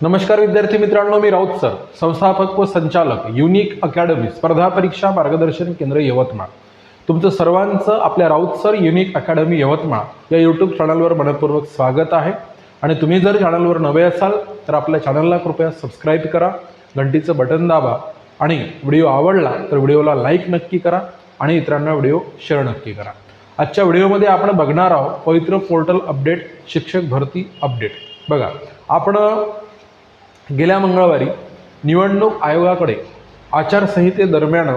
नमस्कार विद्यार्थी मित्रांनो मी राऊत सर संस्थापक व संचालक युनिक अकॅडमी स्पर्धा परीक्षा मार्गदर्शन केंद्र यवतमाळ. तुमचं सर्वांचं आपल्या Raut sir unique academy Yavatmal या यूट्यूब चॅनलवर मनपूर्वक स्वागत आहे. आणि तुम्ही जर चॅनलवर नवे असाल तर आपल्या चॅनलला कृपया सबस्क्राईब करा घंटीचं बटन दाबा आणि व्हिडिओ आवडला तर व्हिडिओला लाईक नक्की करा आणि इतरांना व्हिडिओ शेअर नक्की करा. आजच्या व्हिडिओमध्ये आपण बघणार आहोत पवित्र पोर्टल अपडेट शिक्षक भरती अपडेट बघा आपण गेल्या मंगळवारी निवडणूक आयोगाकडे आचारसंहितेदरम्यान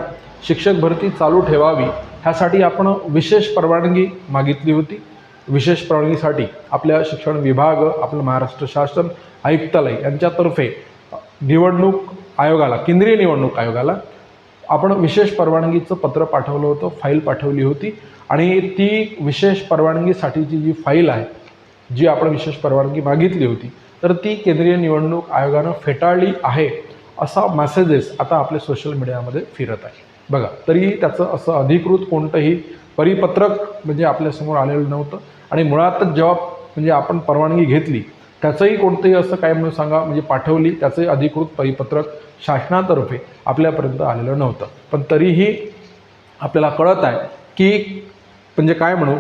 शिक्षक भरती चालू ठेवावी ह्यासाठी आपण विशेष परवानगी मागितली होती. विशेष परवानगीसाठी आपल्या शिक्षण विभाग आपलं महाराष्ट्र शासन आयुक्तालय यांच्यातर्फे निवडणूक आयोगाला केंद्रीय निवडणूक आयोगाला आपण विशेष परवानगीचं पत्र पाठवलं होतं फाईल पाठवली होती. आणि ती विशेष परवानगीसाठीची जी फाईल आहे जी आपण विशेष परवानगी मागितली होती तर ती केंद्रीय निवडणूक आयोगानं फेटाळली आहे असा मेसेजेस आता आपल्या सोशल मीडियामध्ये फिरत आहे. बघा तरी त्याचं असं अधिकृत कोणतंही परिपत्रक म्हणजे आपल्यासमोर आलेलं नव्हतं. आणि मुळातच जेव्हा म्हणजे आपण परवानगी घेतली त्याचंही कोणतंही असं काय म्हणून सांगा म्हणजे पाठवली त्याचंही अधिकृत परिपत्रक शासनातर्फे आपल्यापर्यंत आलेलं नव्हतं. पण तरीही आपल्याला कळत आहे की म्हणजे काय म्हणू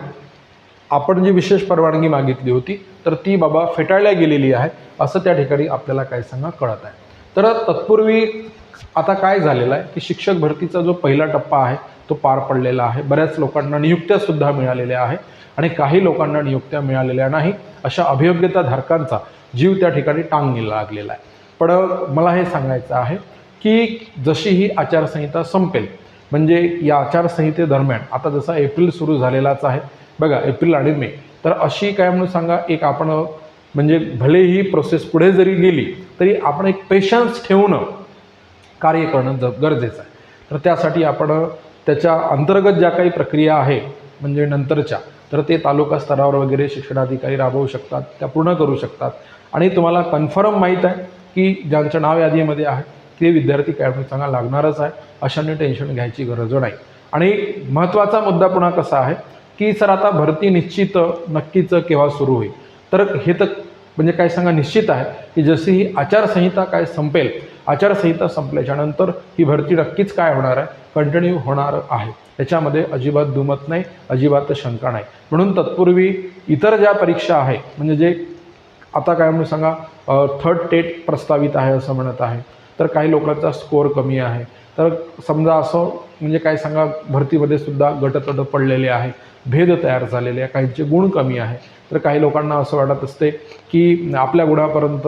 आपण जी विशेष परवानगी मागितली होती तर ती बाबा फेटाळल्या गेलेली आहे असं त्या ठिकाणी आपल्याला काय सांगा कळत आहे. तर तत्पूर्वी आता काय झालेलं आहे की शिक्षक भरतीचा जो पहिला टप्पा आहे तो पार पडलेला आहे. बऱ्याच लोकांना नियुक्त्यासुद्धा मिळालेल्या आहे आणि काही लोकांना नियुक्त्या मिळालेल्या नाही अशा अभियोग्यताधारकांचा जीव त्या ठिकाणी टांग लागलेला आहे. पण मला हे सांगायचं आहे की जशी ही आचारसंहिता संपेल म्हणजे या आचारसंहितेदरम्यान आता जसा एप्रिल सुरू झालेलाच आहे बघा एप्रिल आणि मे तर अशी काय म्हणून सांगा एक आपण म्हणजे भले ही प्रोसेस पुढे जरी गेली तरी आपण एक पेशन्स ठेवणं कार्य करणं ज गरजेचं आहे. तर त्यासाठी आपण त्याच्या अंतर्गत ज्या काही प्रक्रिया आहे म्हणजे नंतरच्या तर ते तालुका स्तरावर वगैरे शिक्षणाधिकारी राबवू शकतात त्या पूर्ण करू शकतात. आणि तुम्हाला कन्फर्म माहीत आहे की ज्यांच्या नाव यादीमध्ये आहे ते विद्यार्थी काय म्हणून सांगा लागणारच आहे. अशाने टेन्शन घ्यायची गरज नाही. आणि महत्त्वाचा मुद्दा पुन्हा कसा आहे की सर आता भरती निश्चित नक्कीच केव्हा सुरू होईल? तर हे तर म्हणजे काय सांगा निश्चित आहे की जशी ही आचारसंहिता काय संपेल आचारसंहिता संपल्याच्यानंतर ही भरती नक्कीच काय होणार आहे? कंटिन्यू होणार आहे. याच्यामध्ये अजिबात दुमत नाही अजिबात शंका नाही. म्हणून तत्पूर्वी इतर ज्या परीक्षा आहे म्हणजे जे आता काय म्हणून सांगा थर्ड टेट प्रस्तावित आहे असं म्हणत आहे तर काही लोकांचा स्कोअर कमी आहे. तर समजा असं म्हणजे काय सांगा भरतीमध्ये सुद्धा गटतट पडलेले आहे भेद तयार झालेले आहे काहींचे गुण कमी आहे. तर काही लोकांना असं वाटत असते की आपल्या गुणापर्यंत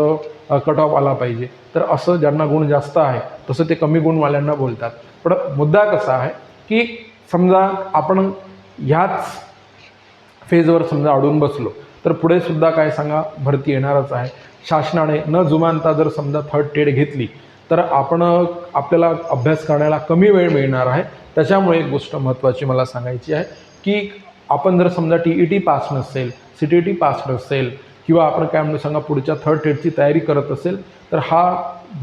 कट ऑफ आला पाहिजे. तर असं ज्यांना गुण जास्त आहे तसं ते कमी गुणवाल्यांना बोलतात. पण मुद्दा कसा आहे की समजा आपण ह्याच फेजवर समजा अडून बसलो तर पुढे सुद्धा काय सांगा भरती येणारच आहे. शासनाने न जुमानता जर समजा थर्ड टेड घेतली तर आपण आपल्याला अभ्यास करण्याला कमी वेळ मिळणार आहे. त्याच्यामुळे एक गोष्ट महत्त्वाची मला सांगायची आहे की आपण जर समजा टी ई टी पास नसेल सी टी टी पास नसेल किंवा आपण काय म्हणून सांगा पुढच्या थर्ड टेटची तयारी करत असेल तर हा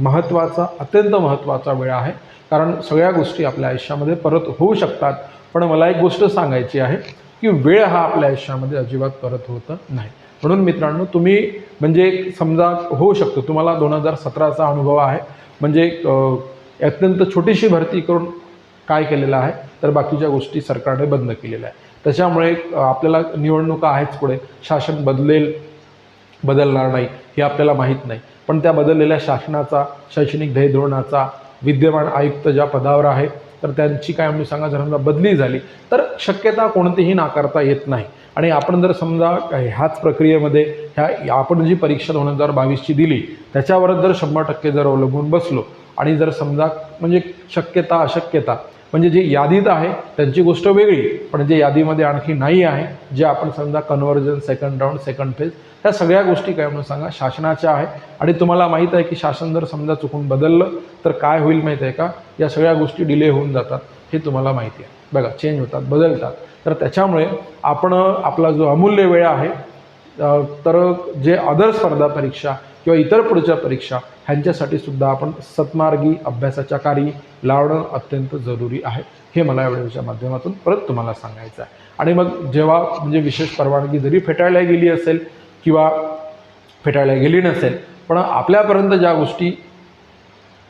महत्त्वाचा अत्यंत महत्त्वाचा वेळ आहे. कारण सगळ्या गोष्टी आपल्या आयुष्यामध्ये परत होऊ शकतात. पण मला एक गोष्ट सांगायची आहे की वेळ हा आपल्या आयुष्यामध्ये अजिबात परत होत नाही. म्हणून मित्रांनो तुम्ही म्हणजे समजा होऊ शकतो. तुम्हाला दोन हजार सतराचा अनुभव आहे. म्हणजे अत्यंत छोटीशी भरती करून काय केलेलं आहे तर बाकीच्या गोष्टी सरकारने बंद केलेल्या आहे त्याच्यामुळे आपल्याला निवडणुका आहेच पुढे. शासन बदलेल बदलणार नाही हे आपल्याला माहीत नाही. पण त्या बदललेल्या शासनाचा शैक्षणिक ध्येय धोरणाचा विद्यमान आयुक्त ज्या पदावर आहे तर त्यांची काय म्हणजे सांगा जर समजा बदली झाली तर शक्यता कोणतीही नाकारता येत नाही. आणि आपण जर समजा ह्याच प्रक्रियेमध्ये ह्या आपण जी परीक्षा दोन हजार बावीसची दिली त्याच्यावरच जर शंभर टक्के जर अवलंबून बसलो आणि जर समजा म्हणजे शक्यता अशक्यता म्हणजे जे यादीत आहे त्यांची गोष्ट वेगळी पण जे यादीमध्ये आणखी नाही आहे जे आपण समजा conversion second round second phase ह्या सगळ्या गोष्टी काय म्हणून सांगा शासनाच्या आहे. आणि तुम्हाला माहीत आहे की शासन जर समजा चुकून बदललं तर काय होईल माहीत आहे का? या सगळ्या गोष्टी डिले होऊन जातात हे तुम्हाला माहिती आहे. बघा चेंज होतात बदलतात. तर त्याच्यामुळे आपण आपला जो अमूल्य वेळ आहे तर जे अदर स्पर्धा परीक्षा किंवा इतर पुढच्या परीक्षा ह्यांच्यासाठी सुद्धा आपण सतमार्गी अभ्यासाच्या कार्य लावणं अत्यंत जरुरी आहे. हे मला या व्हिडिओच्या माध्यमातून परत तुम्हाला सांगायचं आहे. आणि मग जेव्हा म्हणजे विशेष परवानगी जरी फेटाळल्या गेली असेल किंवा फेटाळल्या गेली नसेल पण आपल्यापर्यंत ज्या गोष्टी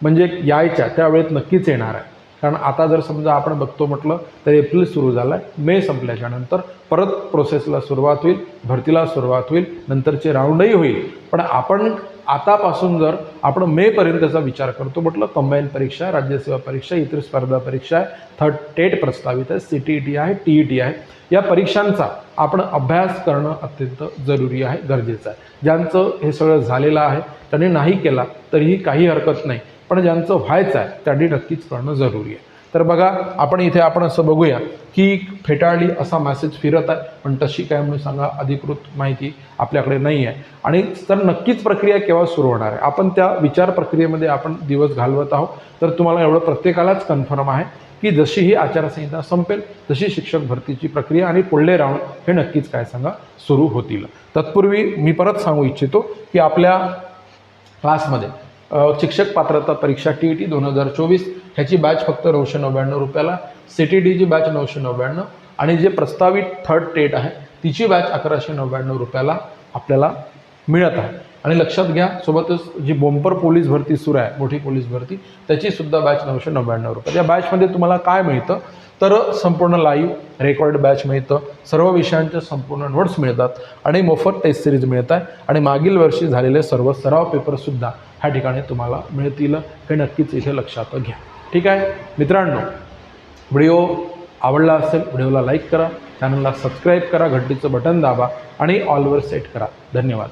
म्हणजे यायच्या त्यावेळेत नक्कीच येणार आहे कारण आता जर समजा आपण बघतो म्हटलं तर एप्रिल सुरू झाला आहे मे संपल्याच्या नंतर परत प्रोसेसला सुरुवात होईल भरतीला सुरुवात होईल नंतरचे राऊंडही होईल. पण आपण आतापासून जर आपण मेपर्यंतचा विचार करतो म्हटलं कंबाईन परीक्षा राज्यसेवा परीक्षा इतर स्पर्धा परीक्षा आहे थर्ड टेट प्रस्तावित आहे सी टी ई टी आहे टी ई टी आहे. या परीक्षांचा आपण अभ्यास करणं अत्यंत जरुरी आहे गरजेचं आहे. ज्यांचं हे सगळं झालेलं आहे त्यांनी नाही केला तरीही काही हरकत नाही. पण ज्यांचं व्हायचं आहे त्यांनी नक्कीच करणं जरुरी आहे. तर बघा आपण इथे आपण असं बघूया की फेटाळली असा मेसेज फिरत आहे. पण तशी काय म्हणून सांगा अधिकृत माहिती आपल्याकडे नाही आहे आणि तर नक्कीच प्रक्रिया केव्हा सुरू होणार आहे? आपण त्या विचार प्रक्रियेमध्ये आपण दिवस घालवत आहोत. तर तुम्हाला एवढं प्रत्येकालाच कन्फर्म आहे की जशी ही आचारसंहिता संपेल तशी शिक्षक भरतीची प्रक्रिया आणि पुढले राऊंड हे नक्कीच काय सांगा सुरू होतील. तत्पूर्वी मी परत सांगू इच्छितो की आपल्या क्लासमध्ये शिक्षक पात्रता परीक्षा टी ई टी दोन हजार चोवीस ह्याची बॅच फक्त नऊशे नव्याण्णव रुपयाला. सी टी डीची बॅच नऊशे नव्याण्णव. आणि जे प्रस्तावित थर्ड टेट आहे तिची बॅच अकराशे नव्याण्णव रुपयाला आपल्याला मिळत आहे. आणि लक्षात घ्या सोबतच जी बोंपर पोलीस भरती सुरू आहे मोठी पोलीस भरती त्याचीसुद्धा बॅच नऊशे नव्याण्णव रुपये. या बॅचमध्ये तुम्हाला काय मिळतं? तर संपूर्ण लाईव्ह रेकॉर्ड बॅच मिळतं. सर्व विषयांच्या संपूर्ण नोट्स मिळतात. आणि मोफत टेस्ट सिरीज मिळत आहे. आणि मागील वर्षी झालेले सर्व सराव पेपरसुद्धा ह्या ठिकाणी तुम्हाला मिळतील. हे नक्कीच इथे लक्षात घ्या. ठीक आहे? मित्रांनो व्हिडिओ आवडला असेल व्हिडिओला लाईक करा. चॅनलला सबस्क्राईब करा घंटीचं बटन दाबा आणि ऑलवर सेट करा. धन्यवाद.